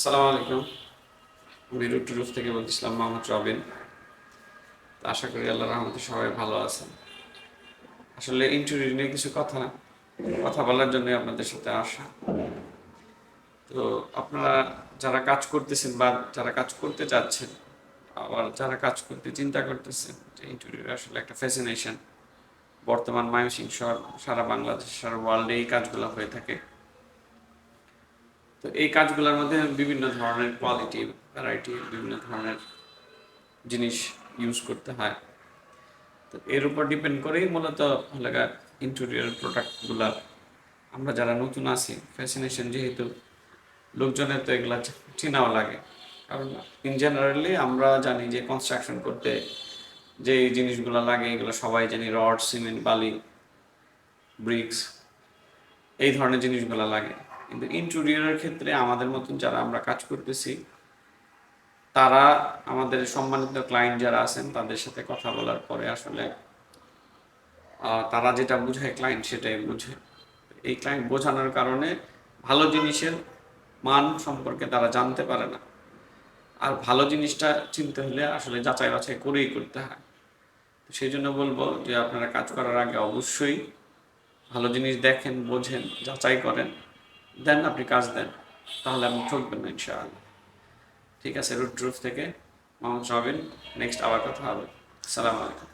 আসসালামু আলাইকুম। আমি রুট রুফ থেকে বলছিলাম মোহাম্মদ রবিন। তো আশা করি আল্লাহ রহমতে সবাই ভালো আছেন। আসলে ইন্টারভিউ নিয়ে কিছু কথা কথা বলার জন্য আপনাদের সাথে আসা। তো আপনারা যারা কাজ করতেছেন বা যারা কাজ করতে চাচ্ছেন আবার যারা কাজ করতে চিন্তা করতেছেন যে ইন্টারভিউ আসলে একটা ফ্যাসিনেশন বর্তমান মায়ুসিং শহর, সারা বাংলাদেশ, সারা ওয়ার্ল্ডে এই কাজগুলো হয়ে থাকে। তো এই কাজগুলোর মধ্যে বিভিন্ন ধরনের কোয়ালিটি ভ্যারাইটি বিভিন্ন ধরনের জিনিস ইউজ করতে হয়। তো এর উপর ডিপেন্ড করেই মূলত লাগা ইন্টেরিয়র প্রোডাক্টগুলা আমরা যারা নতুন আছি ফ্যাসিনেশন যেহেতু, লোকজনের তো এগুলা চেনাও লাগে। কারণ ইন জেনারেলি আমরা জানি যে কনস্ট্রাকশন করতে যে জিনিসগুলো লাগে, এগুলো সবাই জানি রড, সিমেন্ট, বালি ব্রিক্স এই ধরনের জিনিসগুলো লাগে। কিন্তু ইন্টেরিয়রের ক্ষেত্রে আমাদের মতন যারা আমরা কাজ করতেছি, তারা আমাদের সম্মানিত ক্লায়েন্ট যারা আছেন, তাদের সাথে কথা বলার পরে আসলে তারা যেটা বুঝায় ক্লায়েন্ট সেটাই বুঝে। এই ক্লায়েন্ট বোঝানোর কারণে ভালো জিনিসের মান সম্পর্কে তারা জানতে পারে না। আর ভালো জিনিসটা চিনতে হলে আসলে যাচাই বাছাই করেই করতে হয়। তো সেই জন্য বলব যে আপনারা কাজ করার আগে অবশ্যই ভালো জিনিস দেখেন, বোঝেন, যাচাই করেন। দেন আপনি কাজ দেন, তাহলে আপনি ঠকবেন না ইনশাআল্লাহ। ঠিক আছে রুট ড্রুফ থেকে মোহাম্মদ রবিন নেক্সট আবার কথা হবে। আসসালামু আলাইকুম।